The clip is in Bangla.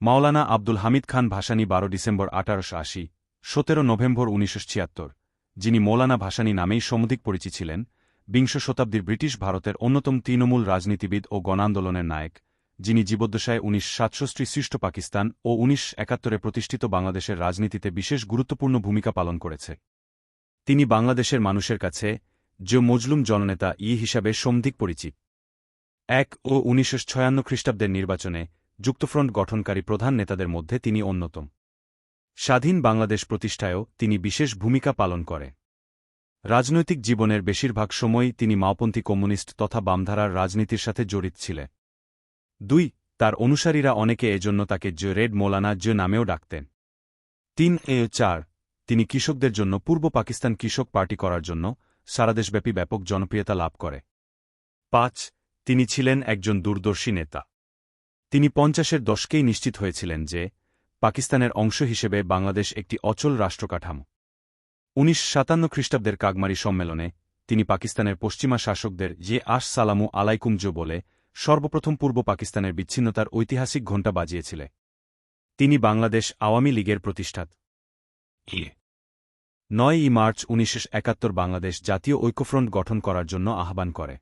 মাওলানা আব্দুল হামিদ খান ভাসানী বারো ডিসেম্বর আঠারোশো আশি, সতেরো নভেম্বর উনিশশো ছিয়াত্তর, যিনি মৌলানা ভাসানী নামেই সমধিক পরিচিত ছিলেন, বিংশ শতাব্দীর ব্রিটিশ ভারতের অন্যতম তৃণমূল রাজনীতিবিদ ও গণান্দোলনের নায়ক, যিনি জীবদ্দশায় উনিশ সাতষষ্টি সৃষ্ট পাকিস্তান ও উনিশ একাত্তরে প্রতিষ্ঠিত বাংলাদেশের রাজনীতিতে বিশেষ গুরুত্বপূর্ণ ভূমিকা পালন করেছে। তিনি বাংলাদেশের মানুষের কাছে যে মজলুম জননেতা ই হিসাবে সমধিক পরিচিত। এক ও উনিশশো খ্রিস্টাব্দের নির্বাচনে যুক্তফ্রন্ট গঠনকারী প্রধান নেতাদের মধ্যে তিনি অন্যতম। স্বাধীন বাংলাদেশ প্রতিষ্ঠায়ও তিনি বিশেষ ভূমিকা পালন করে। রাজনৈতিক জীবনের বেশিরভাগ সময়ই তিনি মাওপন্থী কমিউনিস্ট তথা বামধারার রাজনীতির সাথে জড়িত ছিলেন। দুই, তার অনুসারীরা অনেকে এজন্য তাকে জ রেড মোলানা জ নামেও ডাকতেন। তিন, এ চার, তিনি কৃষকদের জন্য পূর্ব পাকিস্তান কৃষক পার্টি করার জন্য সারাদেশব্যাপী ব্যাপক জনপ্রিয়তা লাভ করে। পাঁচ, তিনি ছিলেন একজন দূরদর্শী নেতা। তিনি পঞ্চাশের দশকেই নিশ্চিত হয়েছিলেন যে, পাকিস্তানের অংশ হিসেবে বাংলাদেশ একটি অচল রাষ্ট্রকাঠামো। উনিশ সাতান্ন খ্রিস্টাব্দের কাগমারি সম্মেলনে তিনি পাকিস্তানের পশ্চিমা শাসকদের যে আশ সালামু আলাইকুমজ বলে সর্বপ্রথম পূর্ব পাকিস্তানের বিচ্ছিন্নতার ঐতিহাসিক ঘণ্টা বাজিয়েছিলে। তিনি বাংলাদেশ আওয়ামী লীগের প্রতিষ্ঠাত। নয় ই মার্চ উনিশশো একাত্তর বাংলাদেশ জাতীয় ঐক্যফ্রন্ট গঠন করার জন্য আহ্বান করে।